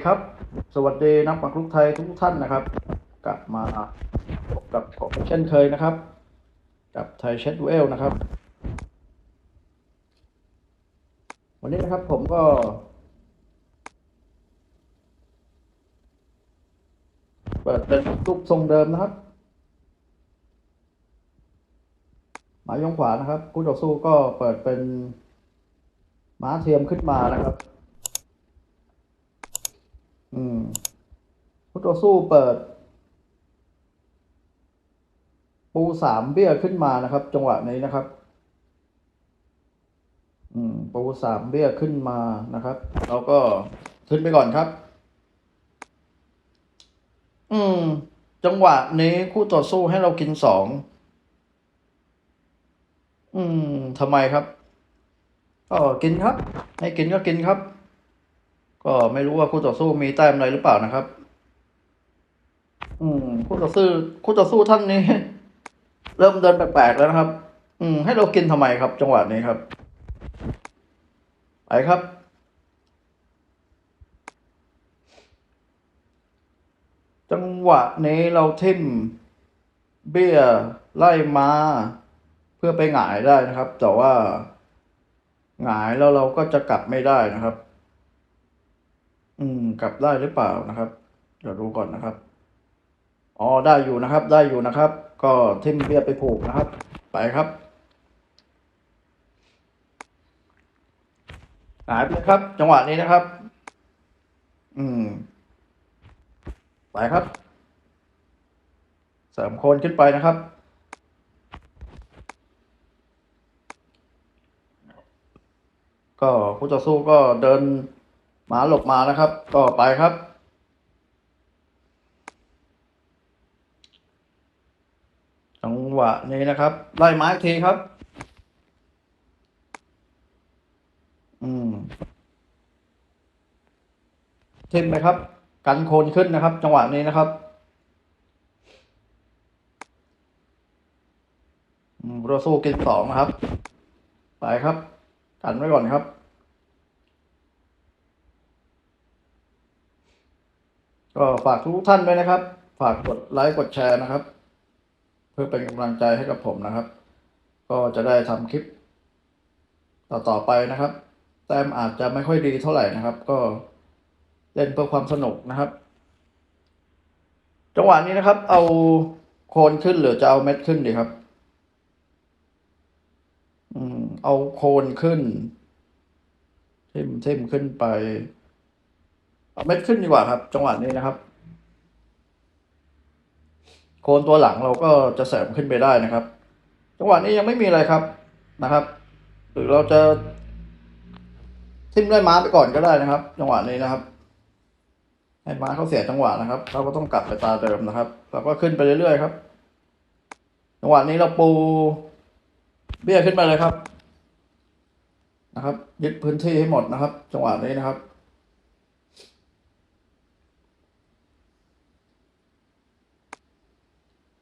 สดีครับ สวัสดีนักปักลุกไทยทุกท่านนะครับ กลับมาพบกับผมเช่นเคยนะครับ กับไทยเชดเวลนะครับ วันนี้นะครับผมก็เปิดเป็นรูปทรงเดิมนะครับ หมายยงขวานะครับคู่ต่อสู้ก็เปิดเป็นม้าเทียมขึ้นมานะครับ อืมคู่ต่อสู้เปิด ปูสามเบี้ยขึ้นมานะครับ จังหวะนี้นะครับ อืม ปูสามเบี้ยขึ้นมานะครับเราก็ขึ้นไปก่อนครับ อืม จังหวะนี้คู่ต่อสู้ให้เรากินสองอืมทำไมครับก็กินครับ ให้กินก็กินครับ ก็ไม่รู้ว่าคู่ต่อสู้มีแต้มอะไรหรือเปล่านะครับ อืม คู่ต่อสู้ คู่ต่อสู้ท่านนี้ เริ่มเดินแปลกๆแล้วนะครับ อืม ให้เรากินทำไมครับ จังหวะนี้ครับ ไปครับ จังหวะนี้เราทิ่มเบี้ยไล่มา เพื่อไปหงายได้นะครับ แต่ว่า หงายแล้วเราก็จะกลับไม่ได้นะครับ อืม กลับได้หรือเปล่านะครับ เดี๋ยวดูก่อนนะครับ อ๋อ ได้อยู่นะครับ ได้อยู่นะครับ ก็ทิ่มเบี้ยไปผูกนะครับ ไปครับ หายไปครับ จังหวะนี้นะครับ อืม ไปครับ เสริมโคนขึ้นไปนะครับก็คู่ต่อสู้ก็เดิน หมาหลบมานะครับก็ไปครับ จังหวะนี้นะครับ ไล่ไม้อีกทีครับ อืมเทิมไปครับ กันโคนขึ้นนะครับ จังหวะนี้นะครับอืมเราสู้กินสองนะครับ ไปครับ กันไว้ก่อนครับ ก็ฝากทุกท่านด้วยนะครับ ฝากกดไลค์กดแชร์นะครับ เพื่อเป็นกำลังใจให้กับผมนะครับ ก็จะได้ทำคลิป ต่อต่อไปนะครับ แต้มอาจจะไม่ค่อยดีเท่าไหร่นะครับ ก็เล่นเพื่อความสนุกนะครับ จังหวะนี้นะครับ เอาโคนขึ้นหรือจะเอาเม็ดขึ้นดีครับ อืม เอาโคนขึ้นทิ่มทิ่มขึ้นไป เอาเม็ดขึ้นดีกว่าครับ จังหวะนี้นะครับ โคนตัวหลังเราก็จะเสริมขึ้นไปได้นะครับ จังหวะนี้ยังไม่มีอะไรครับนะครับ หรือเราจะทิ่มด้วยม้าไปก่อนก็ได้นะครับ จังหวะนี้นะครับให้ม้าเขาเสียจังหวะนะครับเราก็ต้องกลับไปตาเดิมนะครับเราก็ขึ้นไปเรื่อยๆครับ จังหวะนี้เราปู เบี้ยขึ้นไปเลยครับ นะครับ ยึดพื้นที่ให้หมดนะครับ จังหวะนี้นะครับ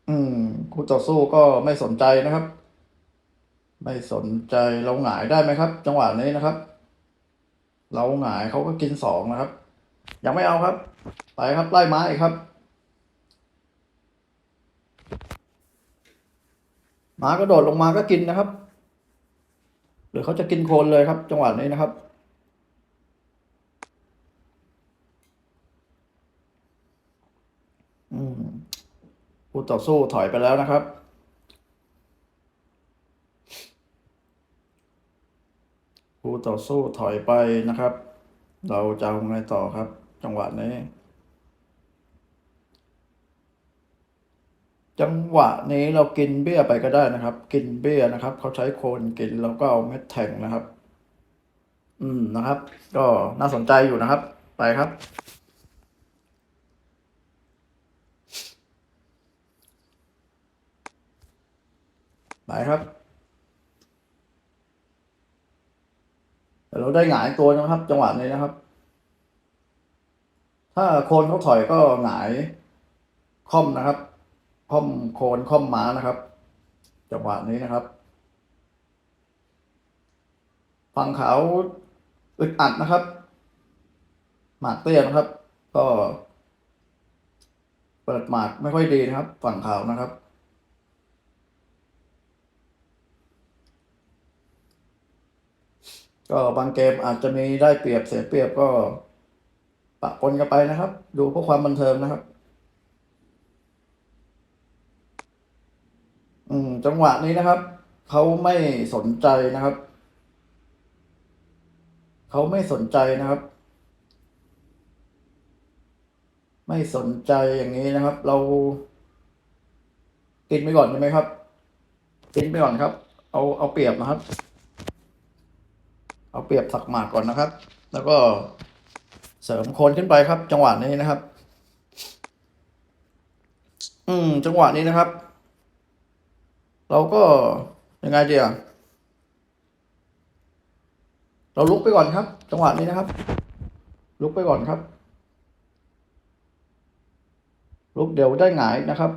อืมคู่ต่อสู้ก็ไม่สนใจนะครับ ไม่สนใจเราหงายได้ไหมครับ จังหวะนี้นะครับ เราหงายเขาก็กินสองนะครับ ยังไม่เอาครับ ไปครับไล่ไม้ครับ หมาก็โดดลงมาก็กินนะครับ หรือเขาจะกินโคนเลยครับ จังหวะนี้นะครับ อืม ผู้ต่อสู้ถอยไปแล้วนะครับผู้ต่อสู้ถอยไปนะครับ เราจะเอาไงต่อครับ จังหวะนี้ จังหวะนี้เรากินเบี้ยไปก็ได้นะครับ กินเบี้ยนะครับ เขาใช้โคนกินแล้วก็เอาเม็ดแทงนะครับ อืมนะครับ ก็น่าสนใจอยู่นะครับ ไปครับ ไปครับแต่เราได้หงายตัวนะครับ จังหวะนี้นะครับ ถ้าโคนเขาถอยก็หงายค่อมนะครับค่อมโคนค่อมม้านะครับ จังหวะนี้นะครับ ฝั่งขาวอึดอัดนะครับ หมากเตี้ยนะครับ ก็ เปิดหมากไม่ค่อยดีนะครับ ฝั่งขาวนะครับ ก็บางเกมอาจจะมีได้เปรียบเสียเปรียบก็ปะปนกันไปนะครับ ดูเพื่อความบันเทิงนะครับ อืม จังหวะนี้นะครับเขาไม่สนใจนะครับเขาไม่สนใจนะครับ ไม่สนใจอย่างนี้นะครับ เรากินไปก่อนใช่ไหมครับกินไปก่อนครับ เอาเอาเปรียบนะครับ เอาเปรียบสักหมากก่อนนะครับ แล้วก็เสริมโคนขึ้นไปครับ จังหวะนี้นะครับ อืม จังหวะนี้นะครับ เราก็ยังไงดีอะเราลุกไปก่อนครับ จังหวะนี้นะครับ ลุกไปก่อนครับ ลุกเดี๋ยวได้หงายนะครับ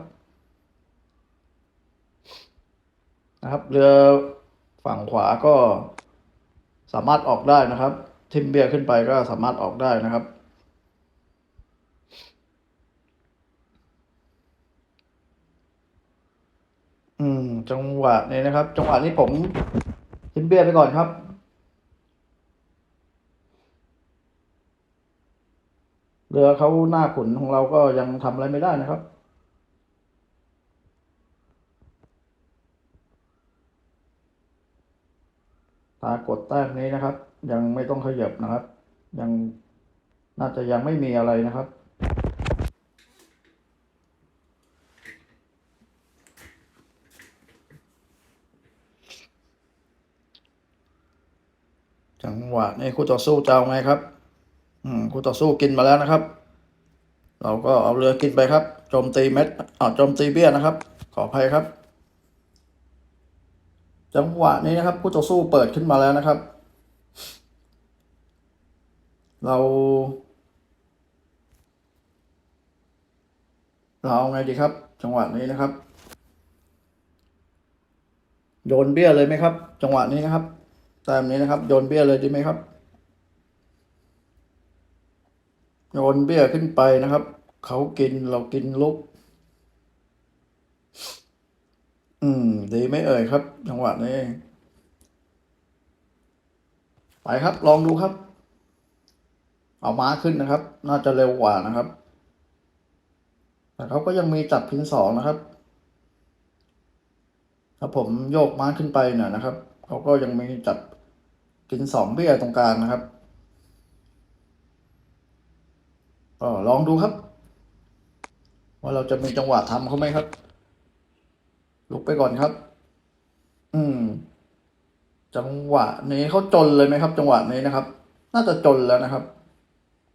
นะครับ เรือฝั่งขวาก็ สามารถออกได้นะครับ ทิมเบียร์ขึ้นไปก็สามารถออกได้นะครับ อืม จังหวะนี้นะครับ จังหวะนี้ผมทิมเบียร์ไปก่อนครับเรือเขาหน้าขุนของเราก็ยังทำอะไรไม่ได้นะครับ ถ้ากดแต้มนี้นะครับ ยังไม่ต้องขยับนะครับ ยังน่าจะยังไม่มีอะไรนะครับ จังหวะนี้คู่ต่อสู้จะเอาไงครับ อืมคู่ต่อสู้กินมาแล้วนะครับ เราก็เอาเรือกินไปครับโจมตีเม็ดอ่าโจมตีเบี้ยนะครับ ขออภัยครับ จังหวะนี้นะครับคู่ต่อสู้เปิดขึ้นมาแล้วนะครับ เรา เราเอาไงดีครับ จังหวะนี้นะครับ โยนเบี้ยเลยไหมครับ จังหวะนี้นะครับต้มนี้นะครับ โยนเบี้ยเลยดีไหมครับ โยนเบี้ยขึ้นไปนะครับ เขากินเรากินลุก อืม ดีไม่เอ่ยครับจังหวะนี้ ไปครับ ลองดูครับ เอาม้าขึ้นนะครับ น่าจะเร็วกว่านะครับ แต่เขาก็ยังมีจับพินสองนะครับ ถ้าผมโยกม้าขึ้นไปหน่อยนะครับเขาก็ยังมีจับกินสองเบี้ยตรงกลางนะครับก็ลองดูครับ ว่าเราจะมีจังหวะทำเขาไหมครับ ลุกไปก่อนครับ อืม จังหวะนี้เขาจนเลยไหมครับ จังหวะนี้นะครับ น่าจะจนแล้วนะครับ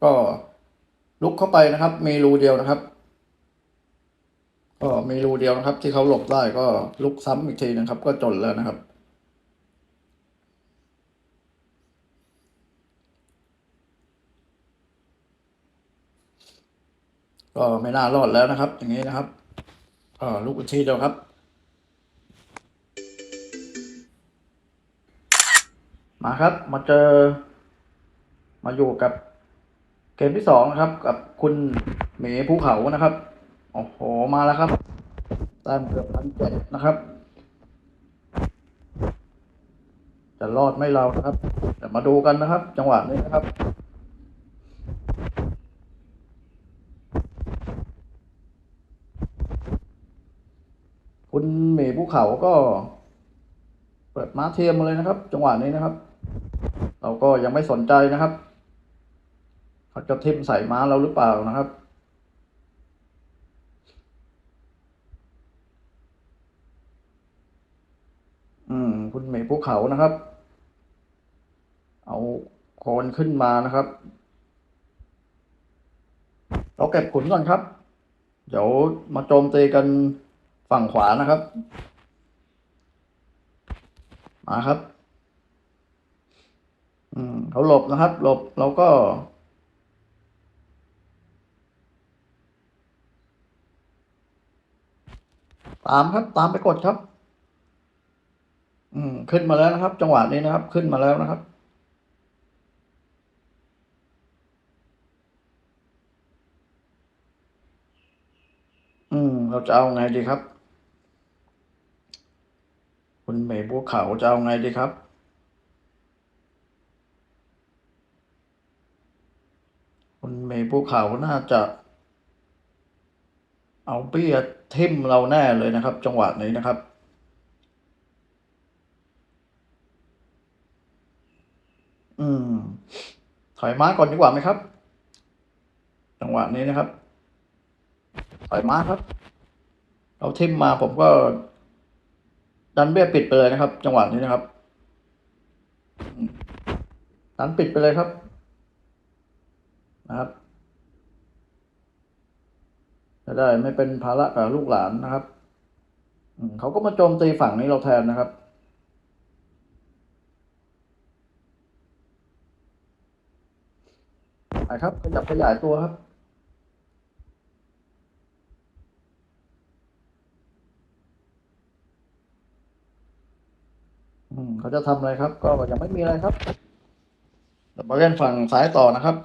ก็ลุกเข้าไปนะครับ มีรูเดียวนะครับ ก็มีรูเดียวนะครับ ที่เขาหลบได้ก็ลุกซ้ำอีกทีนะครับ ก็จนแล้วนะครับก็ไม่น่ารอดแล้วนะครับ อย่างนี้นะครับก็ลุกอีกทีเดียวครับ มาครับ มาเจอ มาอยู่กับเกมที่สองนะครับ กับคุณหมีภูเขานะครับ โอ้โห มาแล้วครับแต้มเกือบพันเจ็ดนะครับ จะรอดไม่เรานะครับเดี๋ยวมาดูกันนะครับ จังหวะนี้นะครับคุณหมีภูเขาก็ เปิดม้าเทียมมาเลยนะครับ จังหวะนี้นะครับ เราก็ยังไม่สนใจนะครับเขาจะทิมใส่ม้าเราหรือเปล่านะครับอืมคุณหมีภูเขานะครับ เอาโคนขึ้นมานะครับ เราเก็บขุนก่อนครับ เดี๋ยวมาโจมตีกันฝั่งขวานะครับ มาครับ อืมเขาหลบนะครับ หลบเราก็ ตามครับ ตามไปกดครับ อืม ขึ้นมาแล้วนะครับ จังหวะนี้นะครับ ขึ้นมาแล้วนะครับอืม เราจะเอาไงดีครับ คุณเมย์บัวขาวจะเอาไงดีครับ คุณเมย์บัวขาวน่าจะ เอาเบี้ยทิ่มเราแน่เลยนะครับ จังหวะนี้นะครับอืม ถอยม้าก่อนดีกว่าไหมครับ จังหวะนี้นะครับ ถอยม้าครับเราทิมมาผมก็ ดันเบี้ยปิดไปเลยนะครับ จังหวะนี้นะครับ ดันปิดไปเลยครับ นะครับจะได้ไม่เป็นภาระกับลูกหลานนะครับอืเขาก็มาโจมตีฝั่งนี้เราแทนนะครับ ไปครับ ขยับขยายตัวครับ เขาจะทำอะไรครับ ก็ยังไม่มีอะไรครับเรามาเล่นฝั่งซ้ายต่อนะครับ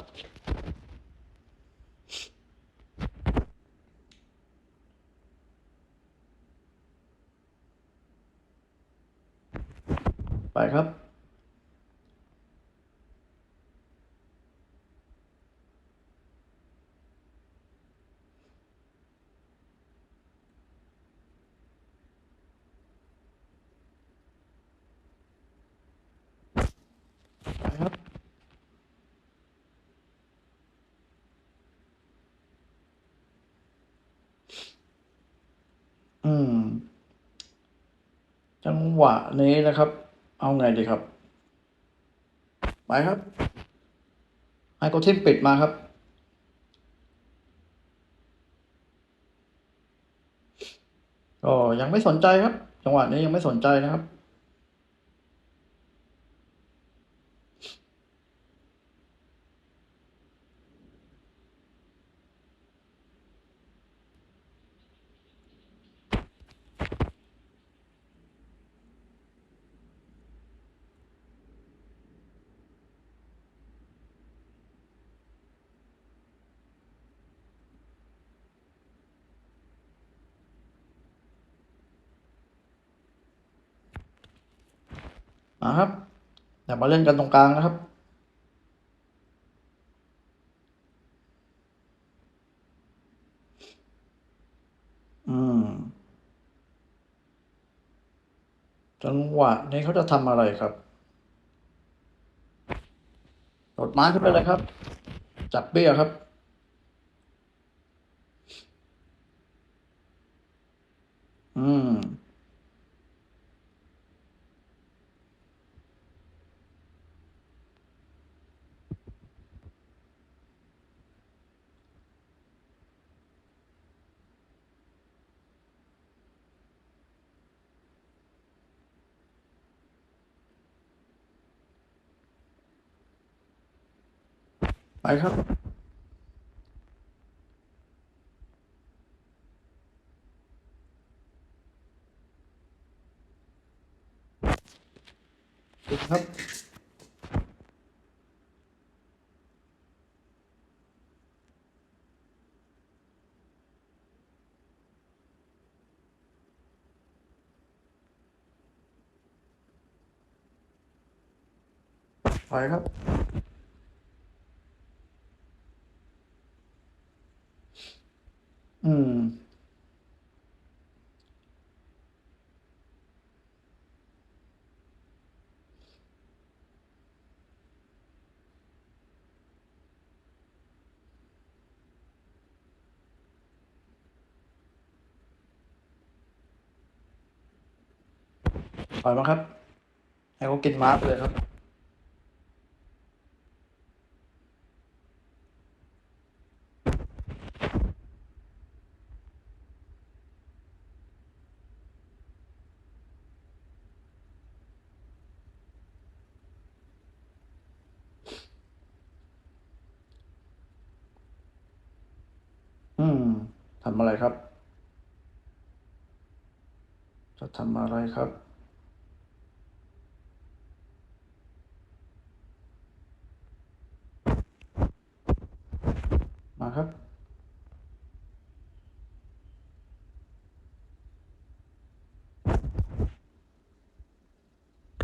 ไปครับ ไป ครับ อืม จังหวะนี้นะครับ เอาไงดีครับ ไปครับให้โกทิมปิดมาครับก็ยังไม่สนใจครับ จังหวะนี้ยังไม่สนใจนะครับ มาครับอย่มาเล่นกันตรงกลางนะครับ อืม จังหวะนี้เขาจะทำอะไรครับโดดม้าขึ้นไปเลยครับ จับเบี้ยครับอืม ไปครับครับไปครับ อืม ปล่อยมาครับ ให้เขากินม้าไปเลยครับ ทำอะไรครับ จะทำอะไรครับ มาครับ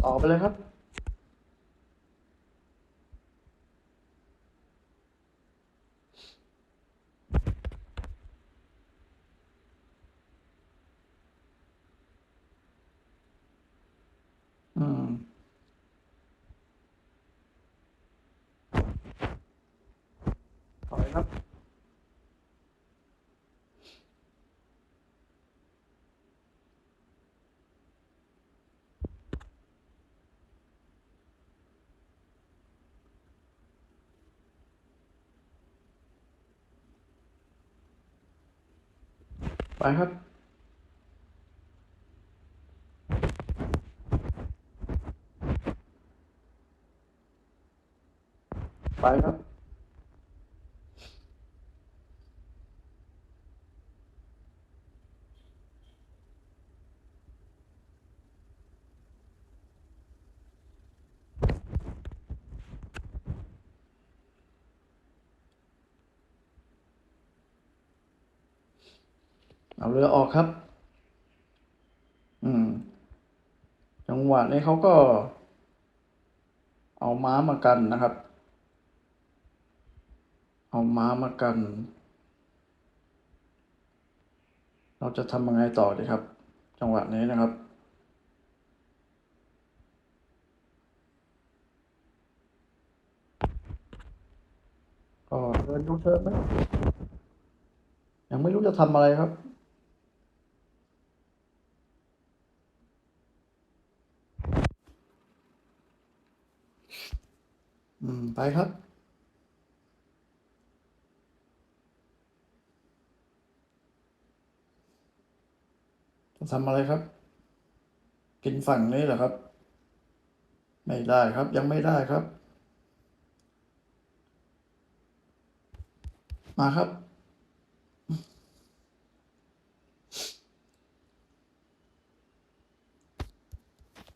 ออกไปเลยครับ ครับ ไปครับไปครับ เอาเรือออกครับ อืม จังหวะนี้เขาก็ เอาม้ามากันนะครับ เอาม้ามากัน เราจะทำยังไงต่อดีครับ จังหวะนี้นะครับก็เดินยูเทิร์นไหมยังไม่รู้จะทำอะไรครับ อืม ไปครับ จะทำอะไรครับ กินฝั่งนี้เหรอครับ ไม่ได้ครับ ยังไม่ได้ครับ มาครับ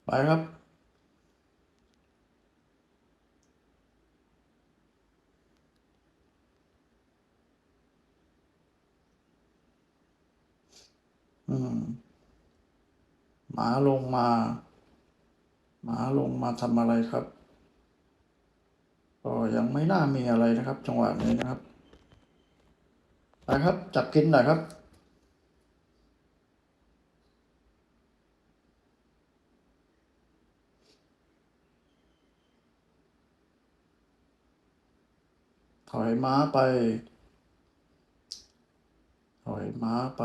ไปครับ หมาลงมา หมาลงมาทำอะไรครับ ก็ยังไม่น่ามีอะไรนะครับ จังหวะนี้นะครับไปครับ จับกินหน่อยครับถอยม้าไป ถอยม้าไป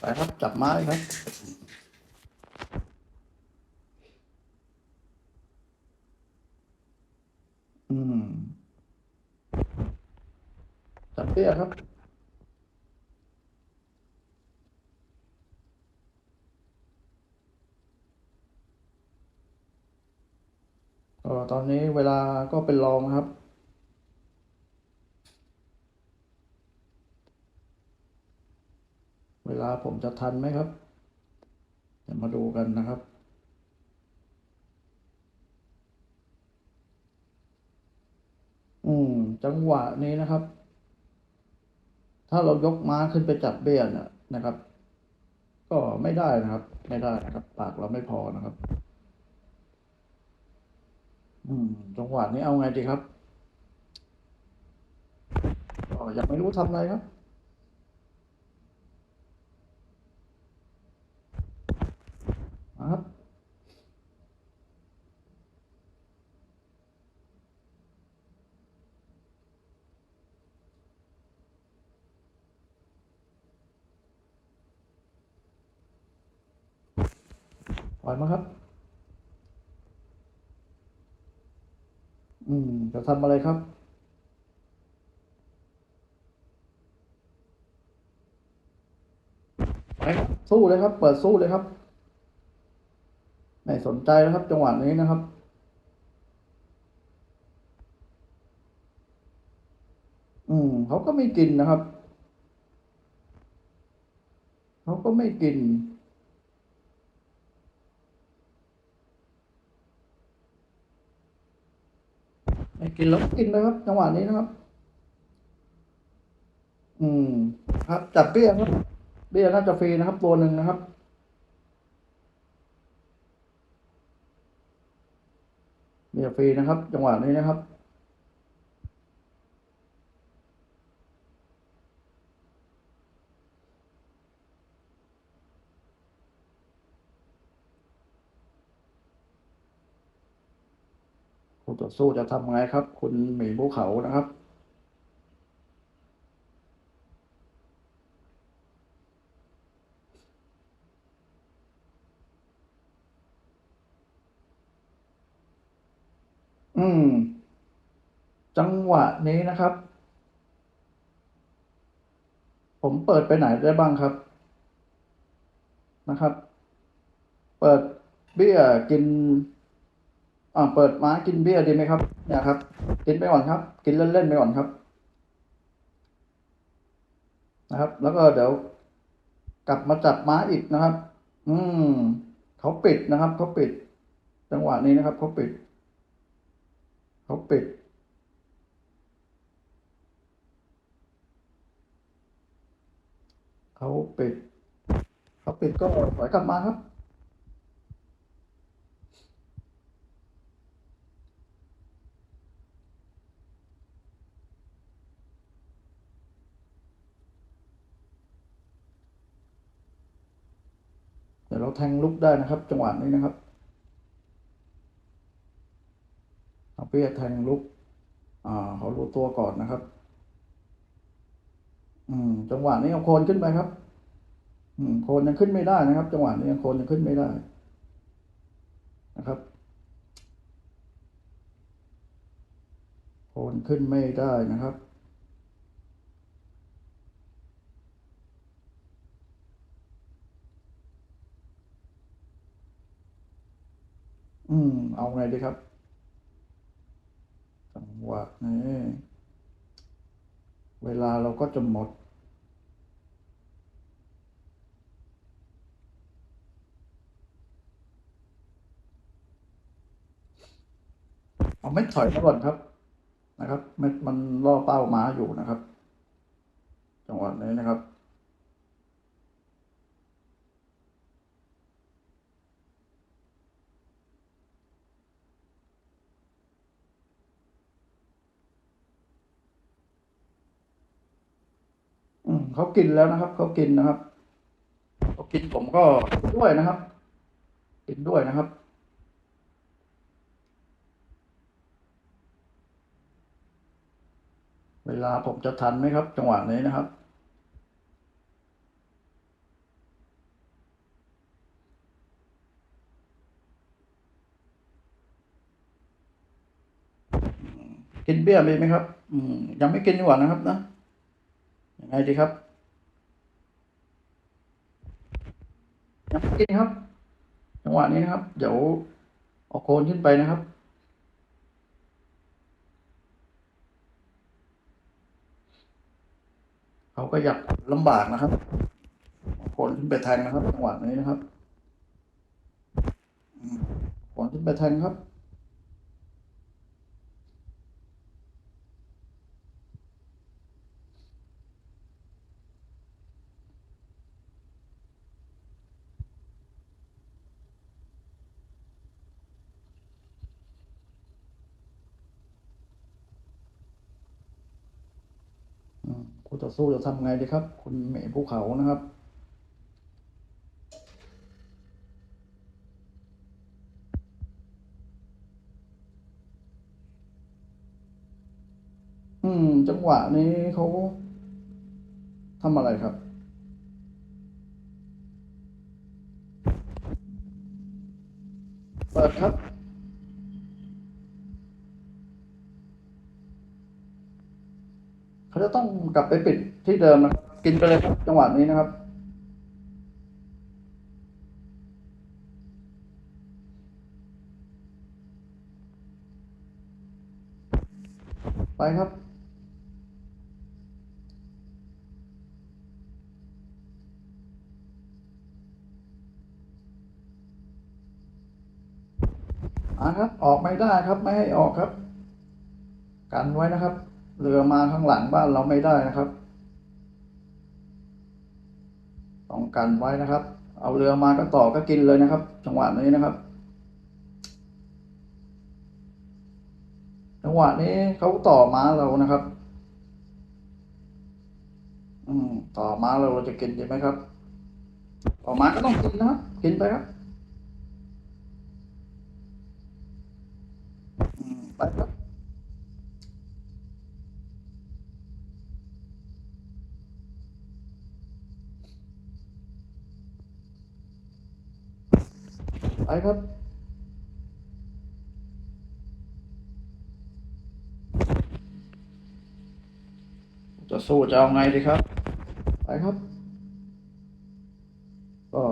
ไปครับ จับไม้ครับ อืม จับเปี้ยครับ ก็ตอนนี้เวลาก็เป็นรองครับ เวลาผมจะทันไหมครับเดี๋ยวมาดูกันนะครับอืม จังหวะนี้นะครับ ถ้าเรายกม้าขึ้นไปจับเบี้ยนี่ยนะครับ ก็ไม่ได้นะครับ ไม่ได้นะครับ ปากเราไม่พอนะครับ อืม จังหวะนี้เอาไงดีครับก็ยังไม่รู้ทำอะไรครับ มา ครับปล่อยมาครับ อืม จะทำอะไรครับไปครับสู้เลยครับ เปิดสู้เลยครับ ไม่สนใจแล้วครับ จังหวะนี้นะครับ อืมเขาก็ไม่กินนะครับเขาก็ไม่กิน ไม่กินแล้วกินเลยครับ จังหวะนี้นะครับ อืม ครับจับเบี้ยครับ เบี้ยน่าจะฟรีนะครับตัวหนึ่งนะครับ เบียฟรีนะครับ จังหวะนี้นะครับคู่ต่อสู้จะทำไงครับ คุณหมีภูเขานะครับ อืม จังหวะนี้นะครับ ผมเปิดไปไหนได้บ้างครับ นะครับ เปิดเบี้ยกิน อ่าเปิดม้ากินเบี้ยดีไหมครับ เนี่ยครับ กินไปก่อนครับ กินเล่นๆไปก่อนครับ นะครับ แล้วก็เดี๋ยวกลับมาจับม้าอีกนะครับ อืมเขาปิดนะครับเขาปิด จังหวะนี้นะครับเขาปิด เขาปิด เขาปิด เขาปิดก็ถอยกลับมาครับ เดี๋ยวเราแทงลุกได้นะครับ จังหวะนี้นะครับ เอาเปี้ยแทงลุกอ่าเขารู้ตัวก่อนนะครับ อืม จังหวะนี้เอาโคนขึ้นไปครับ อืมโคนยังขึ้นไม่ได้นะครับ จังหวะนี้โคนยังขึ้นไม่ได้ นะครับโคนขึ้นไม่ได้นะครับอืม เอาไงดีครับ วะนี้เวลาเราก็จะหมด เอาไม่ถอยก่อนครับ นะครับเม็ดมันล่อเป้ามาอยู่นะครับ จังหวะนี้นะครับ เขากินแล้วนะครับเขากินนะครับเขากินผมก็ด้วยนะครับ กินด้วยนะครับเวลาผมจะทันไหมครับ จังหวะนี้นะครับ กินเบี้ยมีไหมครับ อืมยังไม่กินดีกว่านะครับนะ ไงดีครับยังไม่กินครับ จังหวะนี้นะครับ เดี๋ยวเอาโคนขึ้นไปนะครับ เขาก็อยากลำบากนะครับโคนขึ้นไปแทงนะครับ จังหวะนี้นะครับโคนขึ้นไปแทงครับ อืม คู่ต่อสู้จะทำไงดีครับ คุณเหมยภูเขานะครับอืม จังหวะนี้เขาทำอะไรครับ เปิดครับ เขาจะต้องกลับไปปิดที่เดิมนะกินไปเลยครับจังหวะนี้นะครับ ไปครับ อ่าครับ ออกไม่ได้ครับ ไม่ให้ออกครับ กันไว้นะครับ เรือมาข้างหลังบ้านเราไม่ได้นะครับ ต้องกันไว้นะครับ เอาเรือมาก็ต่อก็กินเลยนะครับ จังหวะนี้นะครับ จังหวะนี้เขาต่อม้าเรานะครับ อืมต่อม้าเราเราจะกินดีไหมครับ ต่อม้าก็ต้องกินนะครับกินไปครับอืมไปครับ ไปครับจะสู้จะเอาไงดีครับ ไปครับ ก็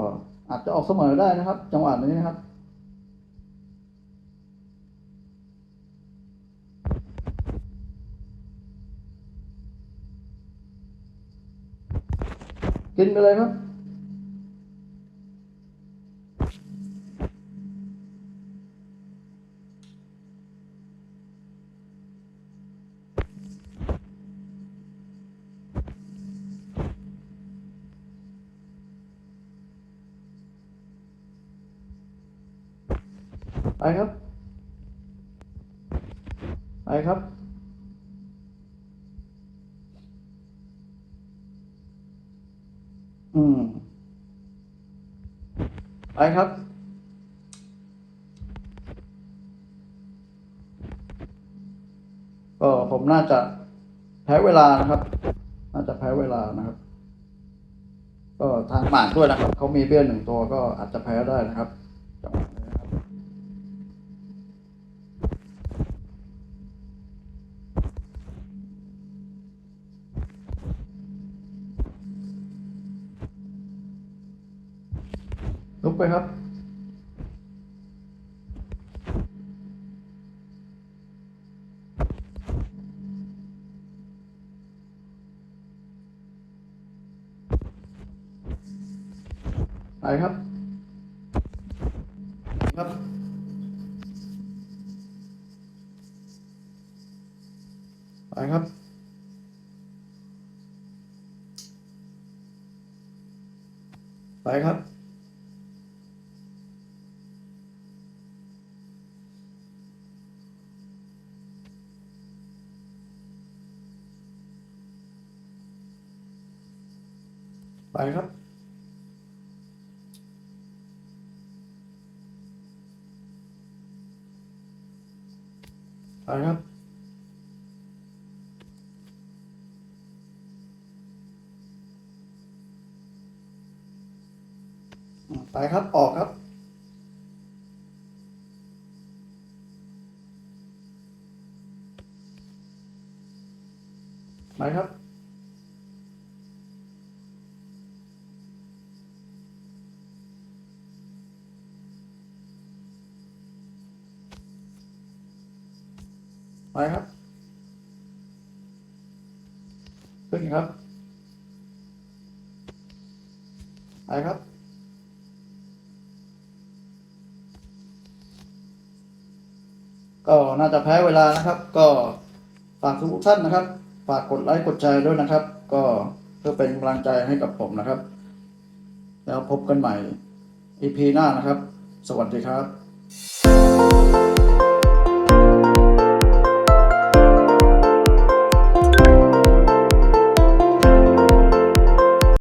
อาจจะออกเสมอได้นะครับ จังหวะนี้นะครับ กินไปเลยครับ ไปครับ ไปครับ อืม ไปครับ ก็ผมน่าจะแพ้เวลานะครับ น่าจะแพ้เวลานะครับ ก็ทางหมานด้วยนะครับ เขามีเบี้ยหนึ่งตัวก็อาจจะแพ้ได้นะครับ ไปครับ ครับ ไปครับ ไปครับ ไปครับ ไปครับ ไปครับออกครับไปครับไปครับ ขึ้นครับไปครับ ก็น่าจะแพ้เวลานะครับ ก็ฝากทุกท่านนะครับ ฝากกดไลค์กดแชร์ด้วยนะครับ ก็เพื่อเป็นกำลังใจให้กับผมนะครับ แล้วพบกันใหม่ EP หน้านะครับ สวัสดีครับ